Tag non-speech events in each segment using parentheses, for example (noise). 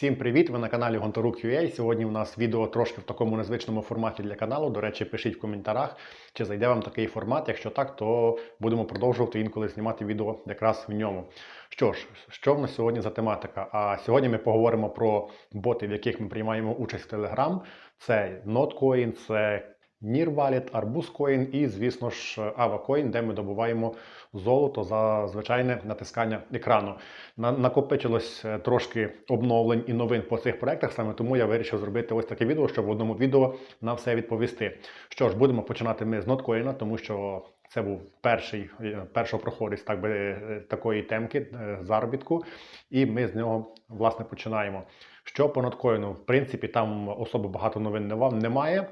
Всім привіт! Ви на каналі Гонторук.ua. Сьогодні у нас відео трошки в такому незвичному форматі для каналу. До речі, пишіть в коментарях, чи зайде вам такий формат. Якщо так, то будемо продовжувати інколи знімати відео якраз в ньому. Що ж, що в нас сьогодні за тематика? А сьогодні ми поговоримо про боти, в яких ми приймаємо участь в Telegram. Це NotCoin, це Near Wallet, Arbuz Coin і, звісно ж, Ava Coin, де ми добуваємо золото за звичайне натискання екрану. На- Накопичилось е, трошки обновлень і новин по цих проектах, саме тому я вирішив зробити ось таке відео, щоб в одному відео на все відповісти. Що ж, будемо починати ми з ноткоїна, тому що це був перший е, першопроходець так би, е, такої темки заробітку, і ми з нього власне починаємо. Що по ноткоїну? В принципі, там особо багато новин немає.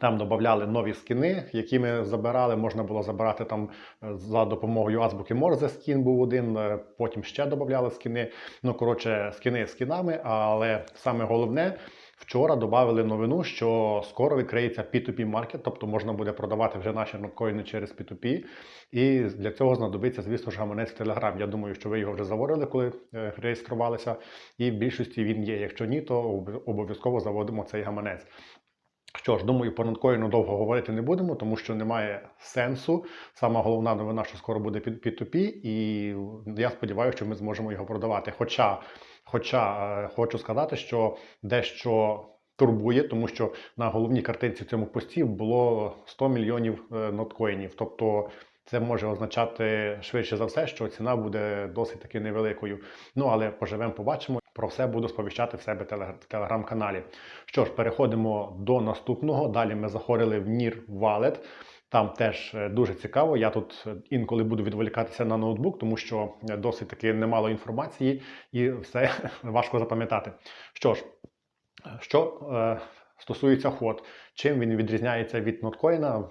Там додавали нові скини, які ми забирали. Можна було забирати там е, за допомогою азбуки Морзе скін був один, е, потім ще додавали скини. Ну, коротше, скини скінами, але саме головне. Вчора додали новину, що скоро відкриється P2P маркет, тобто можна буде продавати вже наші ноткоїни через P2P. І для цього знадобиться, звісно ж, гаманець Telegram. Я думаю, що ви його вже заводили, коли е, реєструвалися. І в більшості він є. Якщо ні, то обов'язково заводимо цей гаманець. Що ж, думаю, про ноткоїну довго говорити не будемо, тому що немає сенсу. Сама головна новина, що скоро буде під P2P, і я сподіваюся, що ми зможемо його продавати. Хоча, хоча е, хочу сказати, що дещо турбує, тому що на головній картинці в цьому пості було 100 мільйонів е, ноткоїнів. Тобто це може означати швидше за все, що ціна буде досить таки невеликою. Ну але поживемо, побачимо. Про все буду сповіщати в себе в телеграм-каналі. Що ж, переходимо до наступного. Далі ми заходили в Нір Wallet. Там теж е, дуже цікаво. Я тут е, інколи буду відволікатися на ноутбук, тому що досить таки немало інформації і все (laughs) важко запам'ятати. Що ж, що е, стосується ход, чим він відрізняється від ноткоїна?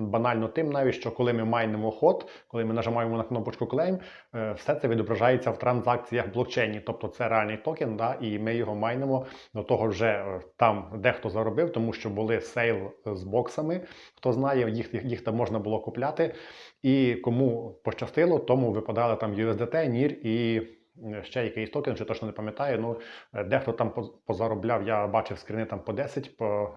Банально тим, навіть що коли ми майнимо ход, коли ми нажимаємо на кнопочку Claim, е, все це відображається в транзакціях блокчейні, тобто це реальний токен, да, і ми його майнимо. До того вже е, там дехто заробив, тому що були сейл з боксами. Хто знає, їх, їх, там можна було купляти. І кому пощастило, тому випадали там USDT, NIR і е, ще якийсь токен, чи точно не пам'ятаю. Ну, е, дехто там позаробляв, я бачив скрини там по 10, по,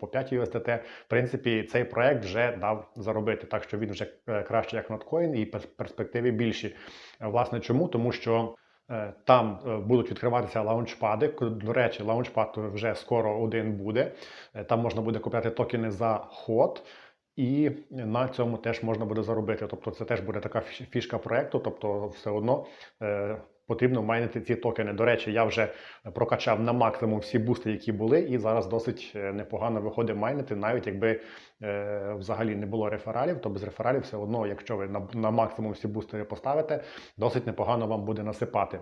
по 5 USDT. В принципі, цей проект вже дав заробити, так що він вже е, краще як ноткоін і перс- перспективи більші. Е, Власне, чому? Тому що е, там е, будуть відкриватися лаунчпади. До речі, лаунчпад вже скоро один буде. Е, Там можна буде купляти токени за ход. І на цьому теж можна буде заробити. Тобто, це теж буде така фішка проекту. Тобто, все одно е, потрібно майнити ці токени. До речі, я вже прокачав на максимум всі бусти, які були, і зараз досить е, непогано виходить майнити, навіть якби е, взагалі не було рефералів, то без рефералів все одно, якщо ви на, на максимум всі бустери поставите, досить непогано вам буде насипати.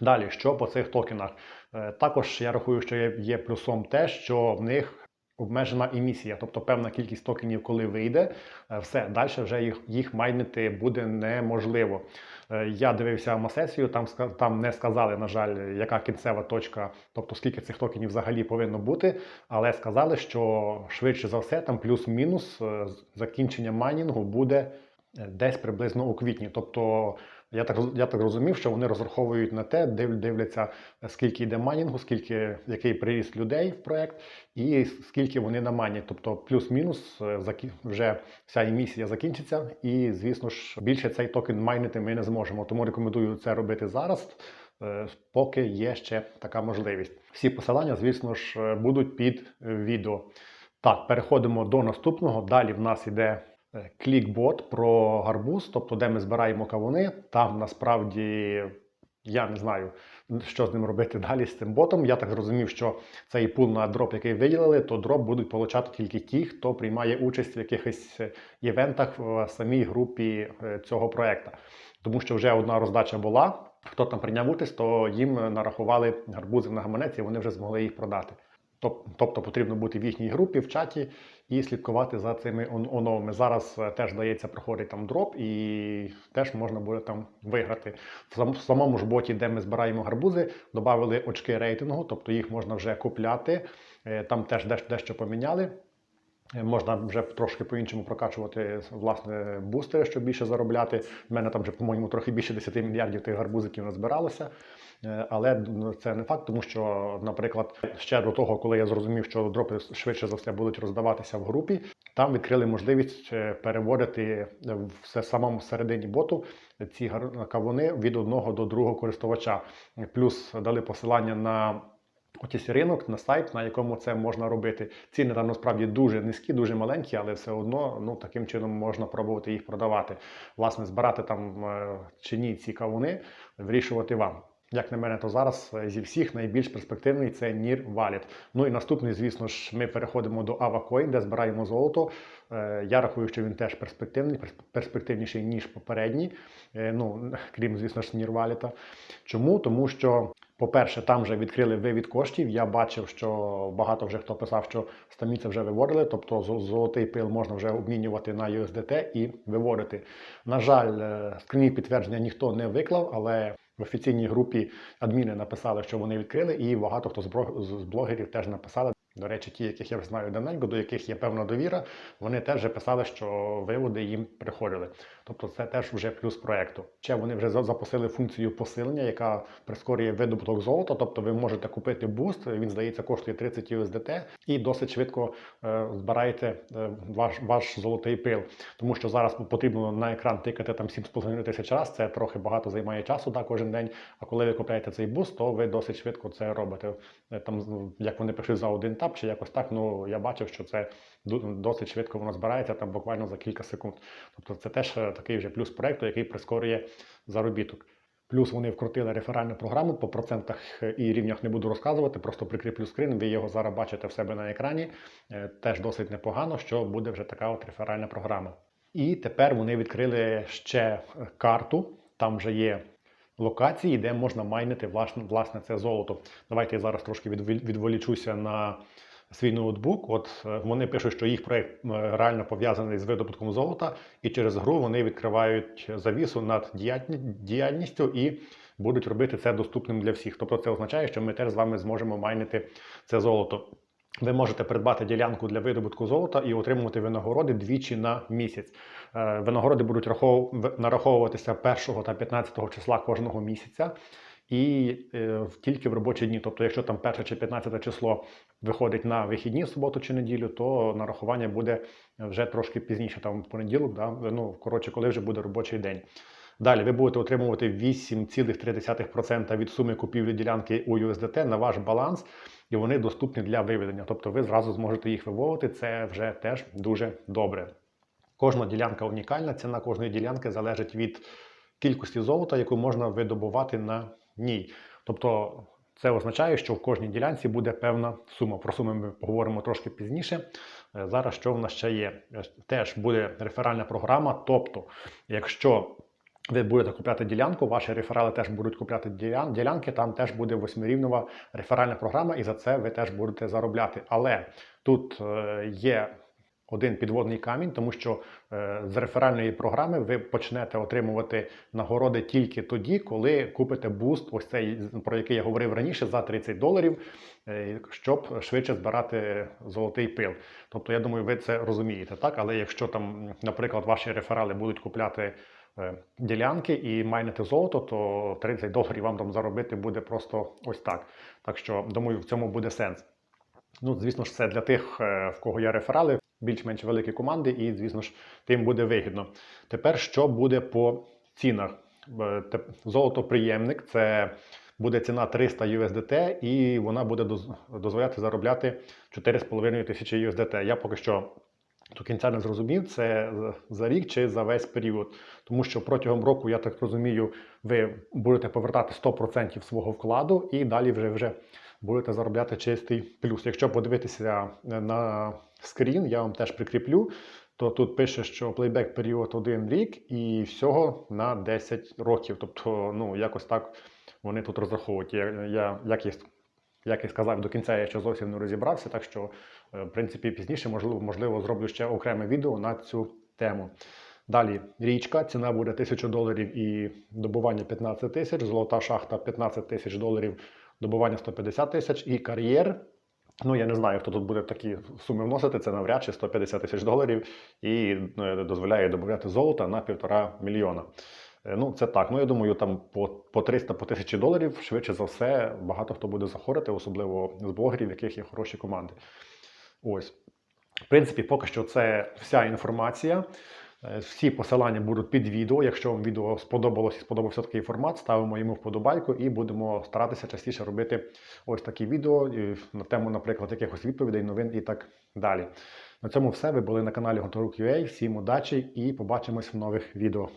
Далі, що по цих токенах? Е, Також я рахую, що є, є плюсом те, що в них обмежена емісія, тобто певна кількість токенів, коли вийде, е, все далі вже їх, їх майнити буде неможливо. Е, Я дивився масесію, там там не сказали, на жаль, яка кінцева точка, тобто скільки цих токенів взагалі повинно бути, але сказали, що швидше за все, там плюс-мінус е, закінчення майнінгу буде десь приблизно у квітні. Тобто я так, я так розумів, що вони розраховують на те, див- дивляться, скільки йде майнінгу, скільки який приріст людей в проект, і скільки вони наманять. Тобто, плюс-мінус е, вже вся емісія закінчиться, і звісно ж більше цей токен майнити ми не зможемо. Тому рекомендую це робити зараз. е, Поки є ще така можливість. Всі посилання, звісно ж, е, будуть під відео. Так, переходимо до наступного. Далі в нас іде клікбот про гарбуз, тобто де ми збираємо кавуни. Там насправді я не знаю, що з ним робити (laughs) далі з цим ботом. Я так зрозумів, що цей пул на дроп, який виділили, то дроп будуть получати тільки ті, хто приймає участь в якихось е, івентах в самій групі е, цього проекту. Тому що вже одна роздача була. Хто там прийняв участь, то їм нарахували гарбузи на гаманець, і вони вже змогли їх продати. Тоб- Тобто потрібно бути в їхній групі, в чаті і слідкувати за цими оновами. Зараз е, теж здається, проходить там дроп, і теж можна буде там виграти. В самому ж боті, де ми збираємо гарбузи, додали очки рейтингу, тобто їх можна вже купляти. Е, Там теж дещо поміняли. Можна вже трошки по-іншому прокачувати власне бустери, щоб більше заробляти. У мене там вже, по-моєму, трохи більше 10 мільярдів тих гарбузиків назбиралося. Е, Але це не факт, тому що, наприклад, ще до того, коли я зрозумів, що дропи швидше за все будуть роздаватися в групі, там відкрили можливість е, переводити все самому середині боту ці кавуни від одного до другого користувача. Плюс дали посилання на Отісь ринок на сайт, на якому це можна робити. Ціни там насправді дуже низькі, дуже маленькі, але все одно ну, таким чином можна пробувати їх продавати. Власне, збирати там е, чи ні ці кавуни, вирішувати вам. Як на мене, то зараз е, зі всіх найбільш перспективний це NIR Wallet. Ну і наступний, звісно ж, ми переходимо до AvaCoin, де збираємо золото. Е, Я рахую, що він теж перспективний, перспективніший, ніж попередній. Ну, (laughs) крім, звісно ж, NIR Wallet. Чому? Тому що по-перше, там вже відкрили вивід коштів. Я бачив, що багато вже хто писав, що самі це вже виводили, тобто золотий пил можна вже обмінювати на USDT і виводити. На жаль, е, скрині підтвердження ніхто не виклав, але в офіційній групі адміни написали, що вони відкрили, і багато хто з блогерів теж написали. До речі, ті, яких я знаю давненько, до яких є певна довіра, вони теж вже писали, що виводи їм приходили. Тобто це теж вже плюс проекту. Ще вони вже за- запустили функцію посилення, яка прискорює видобуток золота. Тобто ви можете купити буст, він здається коштує 30 USDT, і досить швидко е, збираєте е, ваш, ваш золотий пил. Тому що зараз потрібно на екран тикати там 7,5 тисяч раз. Це трохи багато займає часу да, кожен день. А коли ви купляєте цей буст, то ви досить швидко це робите. Е, Там, як вони пишуть за один тап, чи якось так. Ну я бачив, що це досить швидко воно збирається там буквально за кілька секунд. Тобто це теж е, такий вже плюс проекту, який прискорює заробіток. Плюс вони вкрутили реферальну програму по процентах е, і рівнях не буду розказувати, просто прикріплю скрин. Ви його зараз бачите в себе на екрані. Е, Теж досить непогано, що буде вже така от реферальна програма. І тепер вони відкрили ще карту. Там вже є локації, де можна майнити власне, власне це золото. Давайте я зараз трошки відволі- відволічуся на свій ноутбук. От е, вони пишуть, що їх проект е, реально пов'язаний з видобутком золота, і через гру вони відкривають завісу над діяльністю і будуть робити це доступним для всіх. Тобто це означає, що ми теж з вами зможемо майнити це золото. Ви можете придбати ділянку для видобутку золота і отримувати винагороди двічі на місяць. Е, Винагороди будуть нараховуватися 1 та 15 числа кожного місяця. І е, тільки в робочі дні. Тобто, якщо там 1 чи 15 число виходить на вихідні, суботу чи неділю, то нарахування буде вже трошки пізніше, там в понеділок, да? ну коротше, коли вже буде робочий день. Далі ви будете отримувати 8,3% від суми купівлі ділянки у USDT на ваш баланс, і вони доступні для виведення. Тобто ви зразу зможете їх виводити. Це вже теж дуже добре. Кожна ділянка унікальна, ціна кожної ділянки залежить від кількості золота, яку можна видобувати на ній. Тобто це означає, що в кожній ділянці буде певна сума. Про суми ми поговоримо трошки пізніше. Е, Зараз що в нас ще є? Е, Теж буде реферальна програма. Тобто, якщо ви будете купляти ділянку, ваші реферали теж будуть купляти ділян- ділянки, там теж буде восьмирівнова реферальна програма, і за це ви теж будете заробляти. Але тут е, є один підводний камінь, тому що е, з реферальної програми ви почнете отримувати нагороди тільки тоді, коли купите буст, ось цей про який я говорив раніше, за 30 доларів, е, щоб швидше збирати золотий пил. Тобто, я думаю, ви це розумієте, так? Але якщо там, наприклад, ваші реферали будуть купляти ділянки і майнити золото, то 30 доларів вам там заробити буде просто ось так. Так що, думаю, в цьому буде сенс. Ну, звісно ж, це для тих, е, в кого є реферали, більш-менш великі команди, і, звісно ж, тим буде вигідно. Тепер що буде по цінах? Е, Золотоприємник це буде ціна 300 USDT, і вона буде дозволяти заробляти 4,5 тисячі USDT. Я поки що до кінця не зрозумів, це за- рік чи за весь період. Тому що протягом року, я так розумію, ви будете повертати 100% свого вкладу і далі вже вже будете заробляти чистий плюс. Якщо подивитися на скрін, я вам теж прикріплю, то тут пише, що плейбек період 1 рік і всього на 10 років. Тобто, ну якось так вони тут розраховують. Я, я як, і, як і сказав, до кінця я ще зовсім не розібрався, так що, е, в принципі, пізніше, можливо, можливо, зроблю ще окреме відео на цю тему. Далі річка, ціна буде 1000 доларів і добування 15 тисяч, золота шахта 15 тисяч доларів, добування 150 тисяч і кар'єр. Ну, я не знаю, хто тут буде такі суми вносити, це навряд чи 150 тисяч доларів і е, дозволяє добувати золота на півтора мільйона. Е, Ну, це так. Ну, я думаю, там по, по 300 по 1000 доларів, швидше за все, багато хто буде заходити, особливо з блогерів, в яких є хороші команди. Ось. В принципі, поки що це вся інформація. Е, Всі посилання будуть під відео. Якщо вам відео сподобалось і сподобався такий формат, ставимо йому вподобайку і будемо старатися частіше робити ось такі відео на тему, наприклад, якихось відповідей, новин і так далі. На цьому все. Ви були на каналі Гонторук.ua. Всім удачі і побачимось в нових відео.